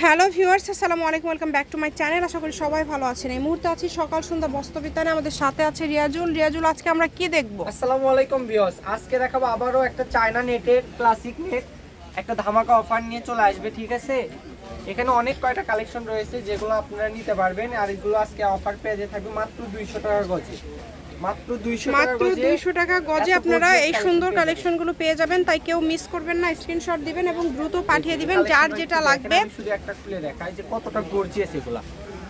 Hello viewers আসসালামু আলাইকুম welcome back to my channel. আশা করি সবাই ভালো আছেন। এই মুহূর্তে আছি সকাল সন্ধ্যা বস্তবিতানে আমাদের সাথে আছে রিয়াজুল। রিয়াজুল আজকে আমরা কি দেখব? আসসালামু আলাইকুম ভিউয়ার্স আজকে দেখাবো আবারও একটা চায়না নেটের ক্লাসিক নেট একটা ধামাকা অফার নিয়ে চলে আসবে ঠিক আছে? এখানে অনেক কয়টা কালেকশন রয়েছে যেগুলো আপনারা নিতে পারবেন আর এগুলো আজকে অফার পেয়ে থাকবে মাত্র দুইশো টাকার গজে। মাত্র দুইশো টাকার মাত্র গজে দুইশো টাকা গজে আপনারা এই সুন্দর কালেকশনগুলো পেয়ে যাবেন তাই কেউ মিস করবেন না স্ক্রিনশট দিবেন এবং দ্রুত পাঠিয়ে দিবেন যার যেটা লাগবে। শুধু একটা খুলে দেখাই যে কতটা গর্জিয়াস এগুলা।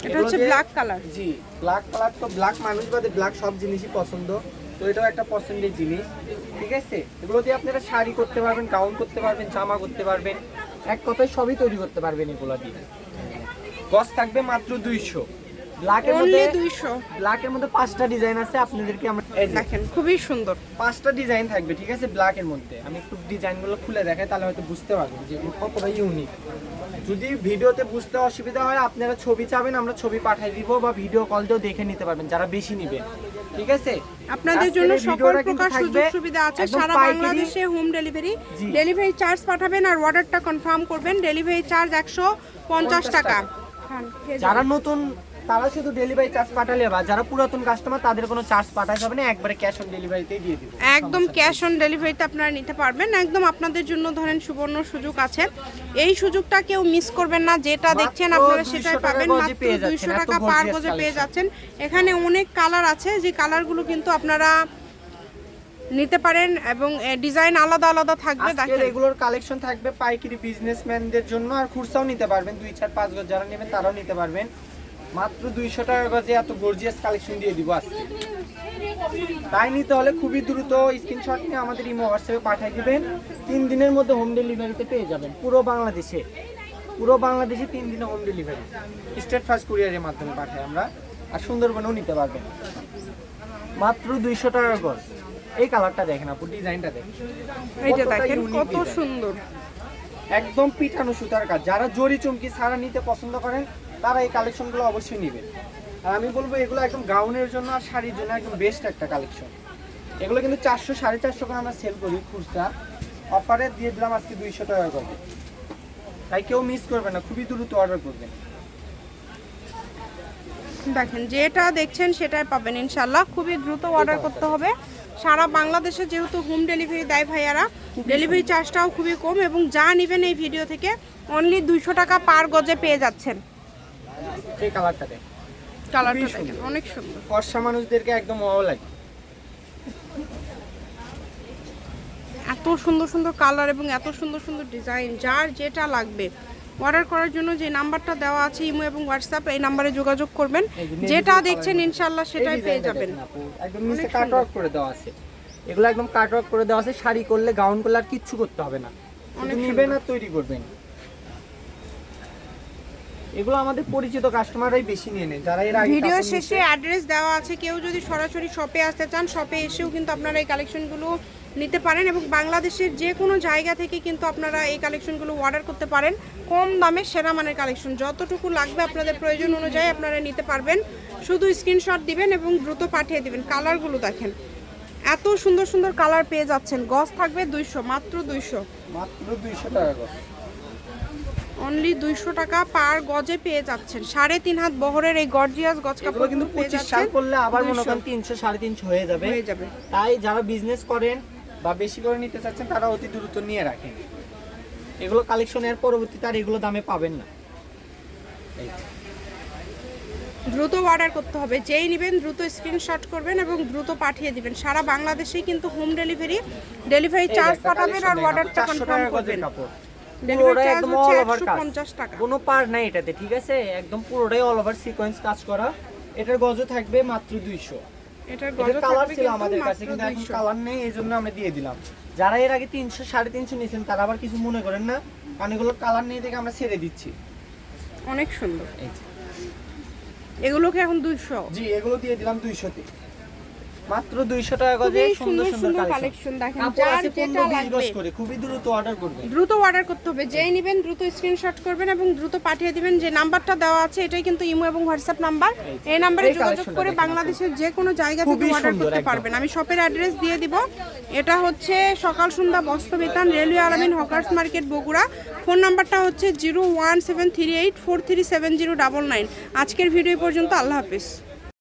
এটা হচ্ছে ব্ল্যাক কালার জি ব্ল্যাক কালার তো ব্ল্যাক মানুষ বাদে ব্ল্যাক সব জিনিসই পছন্দ তো এটাও একটা পছন্দের জিনিস ঠিক আছে? এগুলো দিয়ে আপনারা শাড়ি করতে পারবেন গাউন করতে পারবেন জামা করতে পারবেন এক কথায় সবই তৈরি করতে পারবেন এগুলো দিয়ে। গস থাকবে মাত্র দুইশো। ব্ল্যাকের মধ্যে অনলি দুইশো। ব্ল্যাকের মধ্যে পাঁচটা ডিজাইন আছে আপনাদেরকে আমরা দেখেন খুবই সুন্দর। পাঁচটা ডিজাইন থাকবে ঠিক আছে? ব্ল্যাকের মধ্যে। আমি একটু ডিজাইনগুলো খুলে দেখাই তাহলে হয়তো বুঝতে পারবেন যে কতটা ইউনিক যদি ভিডিওতে বুঝতে অসুবিধা হয় আপনারা ছবি চাবেন আমরা ছবি পাঠিয়ে দিব বা ভিডিও কল দিয়েও দেখে নিতে পারবেন যারা বেশি নেবেন। ঠিক আছে? আপনাদের জন্য সকল প্রকার সুযোগ সুবিধা আছে সারা বাংলাদেশে হোম ডেলিভারি ডেলিভারি চার্জ পাঠাবেন আর অর্ডারটা কনফার্ম করবেন। ডেলিভারি চার্জ একশো পঞ্চাশ টাকা। যারা নতুন তারা শুধু ডেলিভারি চার্জ পাঠালে বা যারা পুরাতন কাস্টমার তাদের কোনো চার্জ পাঠাতে হবে না একবারে ক্যাশ অন ডেলিভারিতেই দিয়ে দিব। একদম ক্যাশ অন ডেলিভারিতে আপনারা নিতে পারবেন। একদম আপনাদের জন্য ধরেন সুবর্ণ সুযোগ আছে। এই সুযোগটা কেউ মিস করবেন না যেটা দেখছেন আপনারা সেটাই পাবেন মাত্র দুইশো টাকা পার গজে পেয়ে যাচ্ছেন। এখানে অনেক কালার আছে যে কালারগুলো কিন্তু আপনারা নিতে পারেন এবং ডিজাইন আলাদা আলাদা থাকবে দেখেন। এগুলোর কালেকশন থাকবে পাইকারি বিজনেসম্যানদের জন্য আর খুচরাও নিতে পারবেন দুই চার পাঁচ গজ যারা নেবেন তারাও নিতে পারবেন। মাত্র দুইশো টাকা গজে এত গর্জিয়াস কালেকশন দিয়ে দিব আজকে। তাই নিতে হলে খুবই দ্রুত স্ক্রিনশট নিয়ে আমাদের ইমো হোয়াটসঅ্যাপে পাঠিয়ে দিবেন। তিন দিনের মধ্যে হোম ডেলিভারিতে পেয়ে যাবেন পুরো বাংলাদেশে। পুরো বাংলাদেশে তিন দিনে হোম ডেলিভারি স্টেট ফার্স্ট কুরিয়ারের মাধ্যমে পাঠাই আমরা আর সুন্দরবনেও নিতে পারবেন। মাত্র দুইশো টাকা গজ। এই কালারটা দেখেন আপু ডিজাইনটা দেখেন। এইটা কতটা দেখেন কত সুন্দর। একদম পিটানো সুতার কাজ। যারা জরি চুমকি ছাড়া নিতে পছন্দ করেন তারা এই কালেকশনগুলো অবশ্যই নেবেন আর আমি বলব এগুলো একদম গাউনের জন্য আর শাড়ির জন্য একদম বেস্ট একটা কালেকশন। এগুলো কিন্তু চারশো সাড়ে চারশো করে আমরা সেল করি খুচরা। অফারে দিয়ে দিলাম আজকে দুইশো টাকা করে তাই কেউ মিস করবে না খুবই দ্রুত অর্ডার করবেন। দেখেন যেটা দেখছেন সেটাই পাবেন ইনশাল্লাহ খুবই দ্রুত অর্ডার করতে হবে। সারা বাংলাদেশে যেহেতু হোম ডেলিভারি দেয় ভাইয়ারা ডেলিভারি চার্জটাও খুবই কম এবং যা নেবেন এই ভিডিও থেকে অনলি দুইশো টাকা পার গজে পেয়ে যাচ্ছেন। এই কালারটা দেখ কালারটা দেখেন অনেক সুন্দর। ফর্সা মানুষদেরকে একদম ভালো লাগে। এত সুন্দর সুন্দর কালার এবং এত সুন্দর সুন্দর ডিজাইন যার যেটা লাগবে। অর্ডার করার জন্য যে নাম্বারটা দেওয়া আছে ইমো এবং হোয়াটসঅ্যাপ এই নাম্বারে যোগাযোগ করবেন। যেটা দেখছেন ইনশাল্লাহ সেটাই পেয়ে যাবেন। দেখেন আপু, একদম নিচে কাট সুন্দর। করে দেওয়া আছে। এগুলো একদম কাট করে দেওয়া আছে। শাড়ি করলে গাউন করলে আর কিচ্ছু করতে হবে না। নিবেন। আর তৈরি করবেন। এগুলো আমাদের পরিচিত কাস্টমাররাই বেশি নিয়ে নেয় যারা এর আগে ভিডিও শেষে অ্যাড্রেস দেওয়া আছে কেউ যদি সরাসরি শপে আসতে চান শপে এসেও কিন্তু আপনারা এই কালেকশনগুলো নিতে পারেন এবং বাংলাদেশের যে কোনো জায়গা থেকে কিন্তু আপনারা এই কালেকশনগুলো অর্ডার করতে পারেন। কম দামে সেরা মানের কালেকশন যতটুকু লাগবে আপনাদের প্রয়োজন অনুযায়ী আপনারা নিতে পারবেন। শুধু স্ক্রিনশট দিবেন এবং দ্রুত পাঠিয়ে দিবেন। কালারগুলো দেখেন এত সুন্দর সুন্দর কালার পেয়ে যাচ্ছেন। গস থাকবে দুইশো মাত্র দুইশো। মাত্র দুইশো টাকা অনলি দুইশো টাকা পার গজে পেয়ে যাচ্ছেন। সাড়ে তিন হাত বহরের এই গর্জিয়াস গজ কাপড় কিন্তু পঁচিশ সাল করলে আবার মনে করেন তিনশো সাড়ে তিনশো হয়ে যাবে। হয়ে যাবে। তাই যারা বিজনেস করেন বা বেশি করে নিতে চাচ্ছেন তারা অতি দ্রুত নিয়ে রাখেন। এগুলো কালেকশনের পরবর্তীতে আর এগুলো দামে পাবেন না। দ্রুত অর্ডার করতে হবে। যেই নেবেন দ্রুত স্ক্রিনশট করবেন এবং দ্রুত পাঠিয়ে দিবেন। সারা বাংলাদেশেই কিন্তু হোম ডেলিভারি ডেলিভারি চার্জ পাঠাবেন আর অর্ডারটা কনফার্ম করবেন। পুরোটাই একদম over একশো কাজ। কোনো পার নাই এটাতে ঠিক আছে? একদম পুরোটাই অল ওভার সিকোয়েন্স কাজ করা। এটার গজ থাকবে মাত্র দুইশো। এটার গজ কালার ছিল আমাদের কাছে কিন্তু এখন কালার নেই এই জন্য আমরা দিয়ে দিলাম। যারা এর আগে তিনশো সাড়ে তিনশো নিয়েছেন তারা আবার কিছু মনে করেন না। কারণ এগুলো কালার নেই দেখে আমরা ছেড়ে দিচ্ছি। অনেক সুন্দর। এগুলোকে এখন দুইশো। জি এগুলো দিয়ে দিলাম দুইশোতে। মাত্র দুইশো টাকা গজে সুন্দর সুন্দর কালেকশন দেখেন যার যেটা লাগবে। করে খুবই দ্রুত অর্ডার করবেন। দ্রুত অর্ডার করতে হবে যেই নেবেন দ্রুত স্ক্রিনশট করবেন এবং দ্রুত পাঠিয়ে দিবেন। যে নাম্বারটা দেওয়া আছে এটাই কিন্তু ইমো এবং হোয়াটসঅ্যাপ নাম্বার এই নাম্বারে যোগাযোগ করে বাংলাদেশের যে কোনো জায়গা থেকে অর্ডার করতে পারবেন। আমি শপের অ্যাড্রেস দিয়ে দিব। এটা হচ্ছে সকাল সন্ধ্যা বস্তবেতান railway Alamin hawkers market Bogura. Phone নাম্বারটা হচ্ছে zero one seven three eight four three seven zero double nine আজকের ভিডিও পর্যন্ত আল্লাহ হাফিজ।